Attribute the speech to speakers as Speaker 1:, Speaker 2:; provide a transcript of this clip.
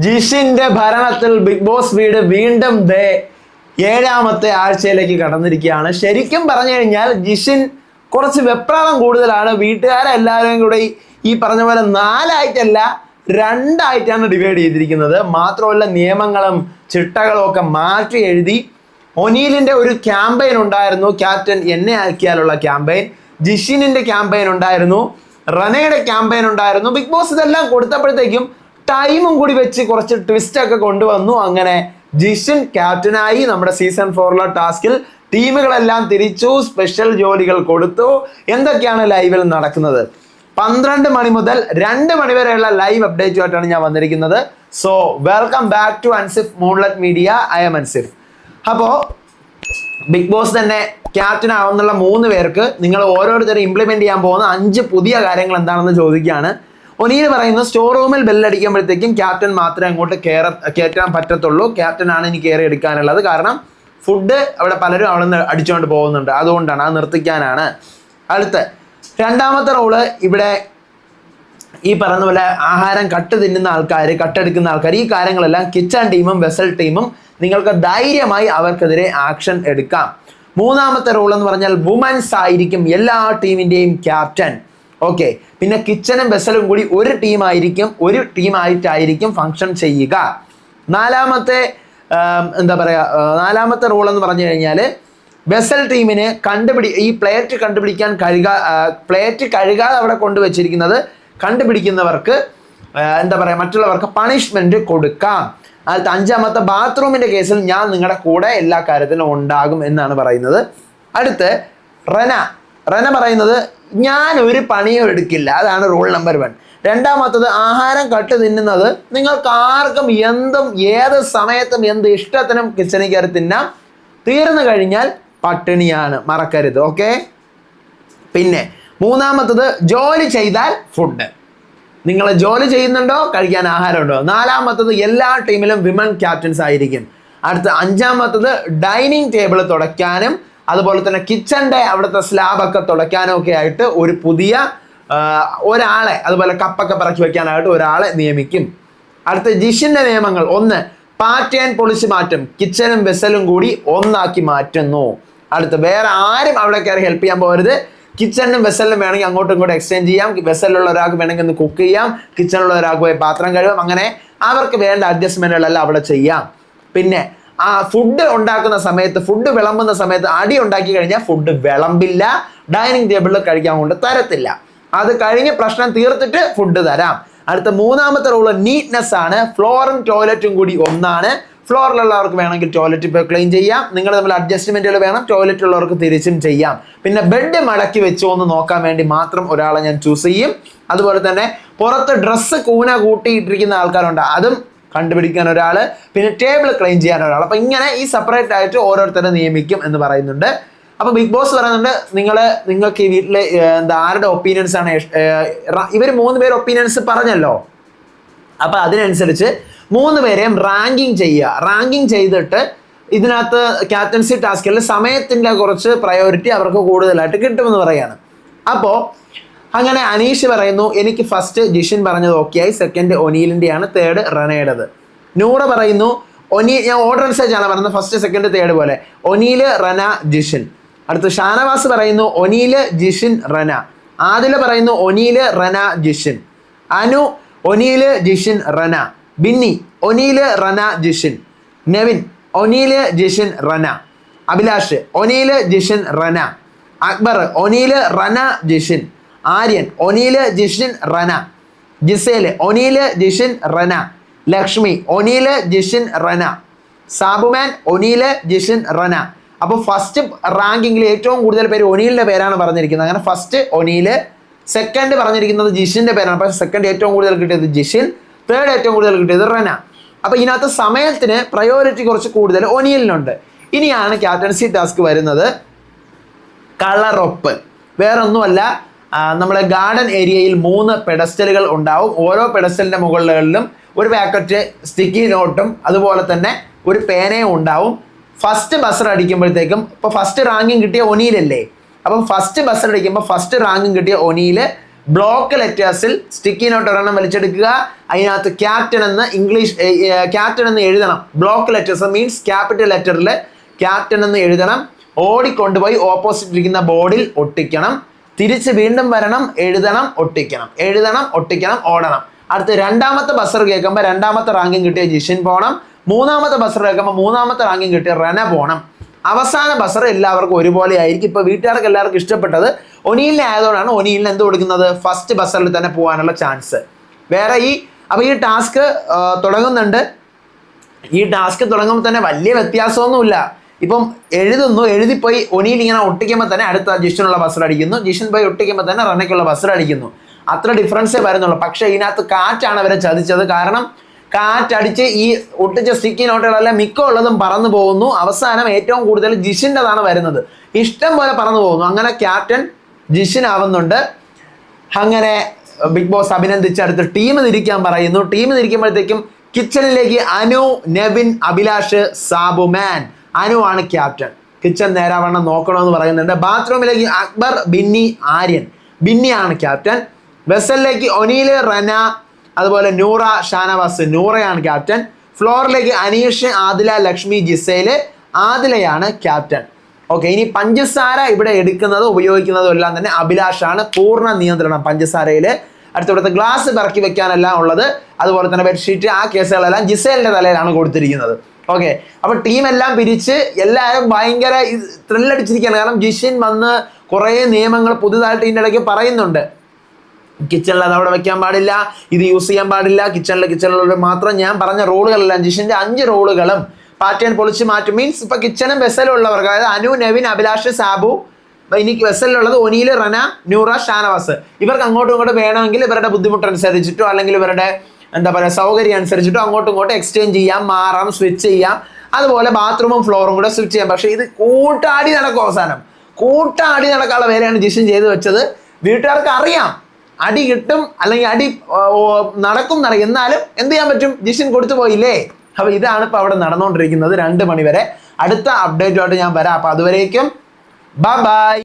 Speaker 1: ജിഷിന്റെ ഭരണത്തിൽ big boss വീട് വീണ്ടും ദേ ഏഴാമത്തെ ആഴ്ചയിലേക്ക് കടന്നിരിക്കുകയാണ്. ശരിക്കും പറഞ്ഞു കഴിഞ്ഞാൽ ജിഷിൻ കുറച്ച് വെപ്രാളം കൂടുതലാണ്. വീട്ടുകാരെല്ലാവരും കൂടെ ഈ- പറഞ്ഞ പോലെ നാലായിട്ടല്ല രണ്ടായിട്ടാണ് ഡിവൈഡ് ചെയ്തിരിക്കുന്നത്. മാത്രമല്ല നിയമങ്ങളും ചിട്ടകളും ഒക്കെ മാറ്റി എഴുതി ഒനീലിന്റെ ഒരു ക്യാമ്പയിൻ ഉണ്ടായിരുന്നു. ക്യാപ്റ്റൻ എന്നെ ആക്കിയാലുള്ള ക്യാമ്പയിൻ ജിഷിനിന്റെ ക്യാമ്പയിൻ ഉണ്ടായിരുന്നു. റനയുടെ ക്യാമ്പയിൻ ഉണ്ടായിരുന്നു. ബിഗ് ബോസ് ഇതെല്ലാം കൊടുത്തപ്പോഴത്തേക്കും ടൈമും കൂടി വെച്ച് കുറച്ച് ട്വിസ്റ്റ് ഒക്കെ കൊണ്ടുവന്നു. അങ്ങനെ ജിഷൻ ക്യാപ്റ്റനായി നമ്മുടെ സീസൺ ഫോറിലെ ടാസ്കിൽ ടീമുകളെല്ലാം തിരിച്ചു സ്പെഷ്യൽ ജോലികൾ കൊടുത്തു. എന്തൊക്കെയാണ് ലൈവിൽ നടക്കുന്നത്? പന്ത്രണ്ട് മണി മുതൽ രണ്ട് മണി വരെയുള്ള ലൈവ് അപ്ഡേറ്റുമായിട്ടാണ് ഞാൻ വന്നിരിക്കുന്നത്. So welcome back to Ansif moonlight media I M Ansif അപ്പോൾ ബിഗ് ബോസ് തന്നെ ക്യാപ്റ്റൻ ആവുന്നുള്ള മൂന്ന് പേർക്ക് നിങ്ങൾ ഓരോരുത്തരും ഇംപ്ലിമെന്റ് ചെയ്യാൻ പോകുന്ന അഞ്ച് പുതിയ കാര്യങ്ങൾ എന്താണെന്ന് ചോദിക്കുകയാണ്. ഒനീൽ പറയുന്നത് സ്റ്റോർ റൂമിൽ ബെല്ലടിക്കുമ്പോഴത്തേക്കും ക്യാപ്റ്റൻ മാത്രമേ അങ്ങോട്ട് കയറ കയറ്റാൻ പറ്റത്തുള്ളൂ. ക്യാപ്റ്റൻ ആണ് ഇനി കയറി എടുക്കാനുള്ളത്. കാരണം ഫുഡ് അവിടെ പലരും അവിടെ നിന്ന് അടിച്ചുകൊണ്ട് പോകുന്നുണ്ട്. അതുകൊണ്ടാണ് അത് നിർത്തിക്കാനാണ്. അടുത്ത് രണ്ടാമത്തെ റോൾ ഇവിടെ ഈ പറഞ്ഞ പോലെ ആഹാരം കട്ട് തിന്നുന്ന ആൾക്കാർ കട്ടെടുക്കുന്ന ആൾക്കാർ ഈ കാര്യങ്ങളെല്ലാം കിച്ചൺ ടീമും വെസൽ ടീമും നിങ്ങൾക്ക് ധൈര്യമായി അവർക്കെതിരെ ആക്ഷൻ എടുക്കാം. മൂന്നാമത്തെ റോൾ എന്ന് പറഞ്ഞാൽ വുമൻസ് ആയിരിക്കും എല്ലാ ടീമിന്റെയും ക്യാപ്റ്റൻ ഓക്കെ പിന്നെ കിച്ചനും വെസലും കൂടി ഒരു ടീമായിരിക്കും ഒരു ടീമായിട്ടായിരിക്കും ഫങ്ഷൻ ചെയ്യുക. നാലാമത്തെ എന്താ പറയുക നാലാമത്തെ റോൾ എന്ന് പറഞ്ഞു കഴിഞ്ഞാൽ വെസൽ ടീമിന് കണ്ടുപിടി ഈ പ്ലേറ്റ് കണ്ടുപിടിക്കാൻ കഴുകാ പ്ലേറ്റ് കഴുകാതെ അവിടെ കൊണ്ടുവച്ചിരിക്കുന്നത് കണ്ടുപിടിക്കുന്നവർക്ക് എന്താ പറയുക മറ്റുള്ളവർക്ക് പണിഷ്മെന്റ് കൊടുക്കാം. അത് അഞ്ചാമത്തെ ബാത്റൂമിന്റെ കേസിൽ ഞാൻ നിങ്ങളുടെ കൂടെ എല്ലാ കാര്യത്തിലും ഉണ്ടാകും എന്നാണ് പറയുന്നത്. അടുത്ത് റന റന പറയുന്നത് ഞാൻ ഒരു പണിയും എടുക്കില്ല. അതാണ് റൂൾ നമ്പർ വൺ രണ്ടാമത്തത് ആഹാരം കട്ട് തിന്നുന്നത് നിങ്ങൾക്ക് ആർക്കും എന്തും ഏത് സമയത്തും എന്ത് ഇഷ്ടത്തിനും കിച്ചണിൽ കയറി തിന്നാം. തീർന്നു കഴിഞ്ഞാൽ പട്ടിണിയാണ്. മറക്കരുത് ഓക്കെ പിന്നെ മൂന്നാമത്തത് ജോലി ചെയ്താൽ ഫുഡ് നിങ്ങൾ ജോലി ചെയ്യുന്നുണ്ടോ? കഴിക്കാൻ ആഹാരമുണ്ടോ? നാലാമത്തത് എല്ലാ ടീമിലും വിമൻ ക്യാപ്റ്റൻസ് ആയിരിക്കും. അടുത്ത അഞ്ചാമത്തത് ഡൈനിങ് ടേബിൾ തുടയ്ക്കാനും അതുപോലെ തന്നെ കിച്ചന്റെ അവിടുത്തെ സ്ലാബൊക്കെ തുടയ്ക്കാനൊക്കെ ആയിട്ട് ഒരു പുതിയ ഒരാളെ അതുപോലെ കപ്പൊക്കെ പറക്കി വയ്ക്കാനായിട്ട് ഒരാളെ നിയമിക്കും. അടുത്ത ജിഷിന്റെ നിയമങ്ങൾ. ഒന്ന് പാറ്റേൺ പൊളിച്ച് മാറ്റും. കിച്ചനും വെസലും കൂടി ഒന്നാക്കി മാറ്റുന്നു. അടുത്ത് വേറെ ആരും അവിടെ കയറി ഹെൽപ്പ് ചെയ്യാൻ പോകരുത്. കിച്ചണിനും വെസലിനും വേണമെങ്കിൽ അങ്ങോട്ടും ഇങ്ങോട്ടും എക്സ്ചേഞ്ച് ചെയ്യാം. വെസലിലുള്ള ഒരാൾക്ക് വേണമെങ്കിൽ ഒന്ന് കുക്ക് ചെയ്യാം. കിച്ചണിലുള്ള ഒരാൾക്ക് പോയി പാത്രം കഴുകാം. അങ്ങനെ അവർക്ക് വേണ്ട അഡ്ജസ്റ്റ്മെന്റുകളെല്ലാം അവിടെ ചെയ്യാം. പിന്നെ ആ ഫുഡ് ഉണ്ടാക്കുന്ന സമയത്ത് ഫുഡ് വിളമ്പുന്ന സമയത്ത് അടി ഉണ്ടാക്കി കഴിഞ്ഞാൽ ഫുഡ് വിളമ്പില്ല. ഡൈനിങ് ടേബിളിൽ കഴിക്കാൻ കൊണ്ട് തരത്തില്ല. അത് കഴിഞ്ഞ് പ്രശ്നം തീർത്തിട്ട് ഫുഡ് തരാം. അടുത്ത മൂന്നാമത്തെ റൂൾ നീറ്റ്നെസ് ആണ്. ഫ്ലോറും ടോയ്ലറ്റും കൂടി ഒന്നാണ്. ഫ്ലോറിലുള്ളവർക്ക് വേണമെങ്കിൽ ടോയ്ലറ്റ് ഇപ്പോൾ ക്ലീൻ ചെയ്യാം. നിങ്ങൾ തമ്മിൽ അഡ്ജസ്റ്റ്മെന്റുകൾ വേണം. ടോയ്ലറ്റ് ഉള്ളവർക്ക് തിരിച്ചും ചെയ്യാം. പിന്നെ ബെഡ് മടക്കി വെച്ചോ എന്ന് നോക്കാൻ വേണ്ടി മാത്രം ഒരാളെ ഞാൻ ചൂസ് ചെയ്യും. അതുപോലെ തന്നെ പുറത്ത് ഡ്രസ്സ് കൂന കൂട്ടിയിട്ടിരിക്കുന്ന ആൾക്കാരുണ്ട്. അതും കണ്ടുപിടിക്കാൻ ഒരാൾ പിന്നെ ടേബിൾ ക്ലീൻ ചെയ്യാൻ ഒരാൾ അപ്പം ഇങ്ങനെ ഈ സെപ്പറേറ്റ് ആയിട്ട് ഓരോരുത്തരെ നിയമിക്കും എന്ന് പറയുന്നുണ്ട്. അപ്പോൾ ബിഗ് ബോസ് പറയുന്നുണ്ട് നിങ്ങൾ നിങ്ങൾക്ക് ഈ വീട്ടിലെ എന്താ ആരുടെ ഒപ്പീനിയൻസ് ആണ് ഇവർ മൂന്ന് പേര് ഒപ്പീനിയൻസ് പറഞ്ഞല്ലോ? അപ്പോൾ അതിനനുസരിച്ച് മൂന്ന് പേരെയും റാങ്കിങ് ചെയ്യുക. റാങ്കിങ് ചെയ്തിട്ട് ഇതിനകത്ത് ക്യാപ്റ്റൻസി ടാസ്കിൽ സമയത്തിന്റെ കുറച്ച് പ്രയോറിറ്റി അവർക്ക് കൂടുതലായിട്ട് കിട്ടുമെന്ന് പറയുകയാണ്. അപ്പോൾ അങ്ങനെ അനീഷ് പറയുന്നു എനിക്ക് ഫസ്റ്റ് ജിഷിൻ പറഞ്ഞത് ഓക്കെ ആയി സെക്കൻഡ് ഒനീലിന്റെയാണ് തേർഡ് റണയുടേത് നൂറ പറയുന്നു ഒനി ഞാൻ ഓർഡർ അനുസരിച്ചാണ് പറഞ്ഞത് ഫസ്റ്റ് സെക്കൻഡ് തേർഡ് പോലെ. ഒനീൽ റന ജിഷിൻ. അടുത്ത് ഷാനവാസ് പറയുന്നു ഒനീൽ ജിഷിൻ റന. ആദിൽ പറയുന്നു ഒനീൽ റന ജിഷിൻ. അനു ഒനീൽ ജിഷിൻ റന. ബിന്നി ഒനീൽ റന ജിഷിൻ. നെവിൻ ഒനീൽ ജിഷിൻ റന. അഭിലാഷ് ഒനീൽ ജിഷിൻ റന. അക്ബർ ഒനീൽ റന ജിഷിൻ. ആര്യൻ ഒനീൽ ജിഷിൻ റന. ജിസേൽ ഒനീൽ ജിഷിൻ റന. ലക്ഷ്മി ഒനീൽ ജിഷിൻ റന. സാബുമാൻ ഒനീൽ ജിഷിൻ റന. അപ്പോൾ ഫസ്റ്റ് റാങ്കിങ്ങിൽ ഏറ്റവും കൂടുതൽ പേര് ഒനീലിന്റെ പേരാണ് പറഞ്ഞിരിക്കുന്നത്. അങ്ങനെ ഫസ്റ്റ് ഒനീൽ സെക്കൻഡ് പറഞ്ഞിരിക്കുന്നത് ജിഷിന്റെ പേരാണ്. അപ്പോൾ സെക്കൻഡ് ഏറ്റവും കൂടുതൽ കിട്ടിയത് ജിഷിൻ തേർഡ് ഏറ്റവും കൂടുതൽ കിട്ടിയത് റന. അപ്പോൾ ഇതിനകത്ത് സമയത്തിന് പ്രയോറിറ്റി കുറച്ച് കൂടുതൽ ഒനീലിനുണ്ട്. ഇനിയാണ് ക്യാപ്റ്റൻസി ടാസ്ക് വരുന്നത്. കളറൊപ്പ്. വേറൊന്നുമല്ല നമ്മുടെ ഗാർഡൻ ഏരിയയിൽ മൂന്ന് പെഡസ്റ്റലുകൾ ഉണ്ടാവും. ഓരോ പെഡസ്റ്റലിന്റെ മുകളിലും ഒരു പാക്കറ്റ് സ്റ്റിക്കി നോട്ടും അതുപോലെ തന്നെ ഒരു പേനയും ഉണ്ടാവും. ഫസ്റ്റ് ബസർ അടിക്കുമ്പോഴത്തേക്കും ഇപ്പോൾ ഫസ്റ്റ് റാങ്കിങ് കിട്ടിയ ഒനിയിലല്ലേ? അപ്പം ഫസ്റ്റ് ബസർ അടിക്കുമ്പോൾ ഫസ്റ്റ് റാങ്കിങ് കിട്ടിയ ഒനിയിൽ ബ്ലോക്ക് ലെറ്റേഴ്സിൽ സ്റ്റിക്കി നോട്ട് ഒരെണ്ണം വലിച്ചെടുക്കുക. അതിനകത്ത് ക്യാപ്റ്റൻ എന്ന് ഇംഗ്ലീഷ് ക്യാപ്റ്റൻ എന്ന് എഴുതണം. ബ്ലോക്ക് ലെറ്റേഴ്സ് മീൻസ് ക്യാപിറ്റൽ ലെറ്ററിൽ ക്യാപ്റ്റൻ എന്ന് എഴുതണം. ഓടിക്കൊണ്ടുപോയി ഓപ്പോസിറ്റ് ഇരിക്കുന്ന ബോർഡിൽ ഒട്ടിക്കണം. തിരിച്ച് വീണ്ടും വരണം എഴുതണം ഒട്ടിക്കണം. എഴുതണം ഒട്ടിക്കണം ഓടണം. അടുത്ത് രണ്ടാമത്തെ ബസർ കേൾക്കുമ്പോൾ രണ്ടാമത്തെ റാങ്കിങ് കിട്ടിയ ജിഷിൻ പോകണം മൂന്നാമത്തെ ബസർ കേൾക്കുമ്പോൾ മൂന്നാമത്തെ റാങ്കിങ് കിട്ടിയ റന പോകണം അവസാന ബസർ എല്ലാവർക്കും ഒരുപോലെ ആയിരിക്കും. ഇപ്പൊ വീട്ടുകാർക്ക് എല്ലാവർക്കും ഇഷ്ടപ്പെട്ടത് ഒനീലിനെ ആയതുകൊണ്ടാണ് ഒനിയിലിന് എന്ത് കൊടുക്കുന്നത്? ഫസ്റ്റ് ബസറിൽ തന്നെ പോകാനുള്ള ചാൻസ് വേറെ ഈ അപ്പൊ ഈ ടാസ്ക് തുടങ്ങുന്നുണ്ട്. ഈ ടാസ്ക് തുടങ്ങുമ്പോൾ തന്നെ വലിയ വ്യത്യാസമൊന്നുമില്ല. ഇപ്പം എഴുതുന്നു എഴുതിപ്പോയി ഒനിയിൽ ഇങ്ങനെ ഒട്ടിക്കുമ്പോൾ തന്നെ അടുത്ത ജിഷനുള്ള ബസ്സിൽ അടിക്കുന്നു. ജിഷൻ പോയി ഒട്ടിക്കുമ്പോൾ തന്നെ റണ്ണയ്ക്കുള്ള ബസ്സിൽ അടിക്കുന്നു. അത്ര ഡിഫറൻസേ വരുന്നുള്ളൂ. പക്ഷേ ഇതിനകത്ത് കാറ്റാണ് അവരെ ചതിച്ചത്. കാരണം കാറ്റടിച്ച് ഈ ഒട്ടിച്ച സ്റ്റിക്കി നോട്ടുകളെല്ലാം മിക്ക ഉള്ളതും പറന്നു പോകുന്നു. അവസാനം ഏറ്റവും കൂടുതൽ ജിഷിന്റെതാണ് വരുന്നത്. ഇഷ്ടം പോലെ പറന്നു പോകുന്നു. അങ്ങനെ ക്യാപ്റ്റൻ ജിഷിൻ ആവുന്നുണ്ട് അങ്ങനെ ബിഗ് ബോസ് അഭിനന്ദിച്ച് അടുത്ത് ടീം തിരിക്കാൻ പറയുന്നു. ടീം തിരിക്കുമ്പോഴത്തേക്കും കിച്ചണിലേക്ക് അനു നെവിൻ അഭിലാഷ് സാബുമാൻ അനു ആണ് ക്യാപ്റ്റൻ. കിച്ചൺ നേരാവണ്ണം നോക്കണമെന്ന് പറയുന്നുണ്ട്. ബാത്റൂമിലേക്ക് അക്ബർ ബിന്നി ആര്യൻ. ബിന്നിയാണ് ക്യാപ്റ്റൻ. വെസലിലേക്ക് ഒനീൽ റന അതുപോലെ നൂറ ഷാനവാസ് നൂറയാണ് ക്യാപ്റ്റൻ. ഫ്ലോറിലേക്ക് അനീഷ് ആദില ലക്ഷ്മി ജിസേൽ ആദിലയാണ് ക്യാപ്റ്റൻ. ഓക്കെ ഇനി പഞ്ചസാര ഇവിടെ എടുക്കുന്നതോ ഉപയോഗിക്കുന്നതോ എല്ലാം തന്നെ അഭിലാഷാണ്. പൂർണ നിയന്ത്രണം പഞ്ചസാരയിൽ അടുത്തവിടുത്തെ ഗ്ലാസ് പിറക്കി വെക്കാനെല്ലാം ഉള്ളത്. അതുപോലെ തന്നെ ബെഡ്ഷീറ്റ് ആ കേസുകളെല്ലാം ജിസേലിന്റെ തലയിലാണ് കൊടുത്തിരിക്കുന്നത്. ഓക്കെ അപ്പൊ ടീം എല്ലാം പിരിച്ച് എല്ലാവരും ഭയങ്കര ത്രില്ലടിച്ചിരിക്കുകയാണ് കാരണം ജിഷിൻ വന്ന് കുറേ നിയമങ്ങൾ പുതുതായിട്ട് ഇതിന്റെ ഇടയ്ക്ക് പറയുന്നുണ്ട്. കിച്ചണിൽ അത് അവിടെ വെക്കാൻ പാടില്ല ഇത് യൂസ് ചെയ്യാൻ പാടില്ല കിച്ചണിൽ കിച്ചണിലുള്ള മാത്രം ഞാൻ പറഞ്ഞ റോളുകളെല്ലാം ജിഷിന്റെ അഞ്ച് റോളുകളും പാറ്റേൺ പൊളിച്ച് മാറ്റും. മീൻസ് ഇപ്പൊ കിച്ചണും വെസലും ഉള്ളവർക്ക് അതായത് അനു നവീൻ അഭിലാഷ് സാബു ഇനി വെസലിലുള്ളത് ഒനിയിൽ റന നൂറ ഷാനവാസ്. ഇവർക്ക് അങ്ങോട്ടും ഇങ്ങോട്ടും വേണമെങ്കിൽ ഇവരുടെ ബുദ്ധിമുട്ടനുസരിച്ചിട്ടോ അല്ലെങ്കിൽ ഇവരുടെ എന്താ പറയുക സൗകര്യം അനുസരിച്ചിട്ട് അങ്ങോട്ടും ഇങ്ങോട്ടും എക്സ്ചേഞ്ച് ചെയ്യാം മാറാം സ്വിച്ച് ചെയ്യാം. അതുപോലെ ബാത്റൂമും ഫ്ലോറും കൂടെ സ്വിച്ച് ചെയ്യാം. പക്ഷേ ഇത് കൂട്ടാടി നടക്കും അവസാനം. കൂട്ടാടി നടക്കാനുള്ള വേലയാണ് ജിഷൻ ചെയ്തു വെച്ചത്. വീട്ടുകാർക്ക് അറിയാം. അടി കിട്ടും അല്ലെങ്കിൽ അടി നടക്കും എന്നറിയാം എന്നാലും എന്ത് ചെയ്യാൻ പറ്റും? ജിഷൻ കൊടുത്തു പോയില്ലേ? അപ്പൊ ഇതാണ് ഇപ്പൊ അവിടെ നടന്നുകൊണ്ടിരിക്കുന്നത്. രണ്ട് മണിവരെ അടുത്ത അപ്ഡേറ്റുമായിട്ട് ഞാൻ വരാം. അപ്പൊ അതുവരേക്കും ബൈ ബൈ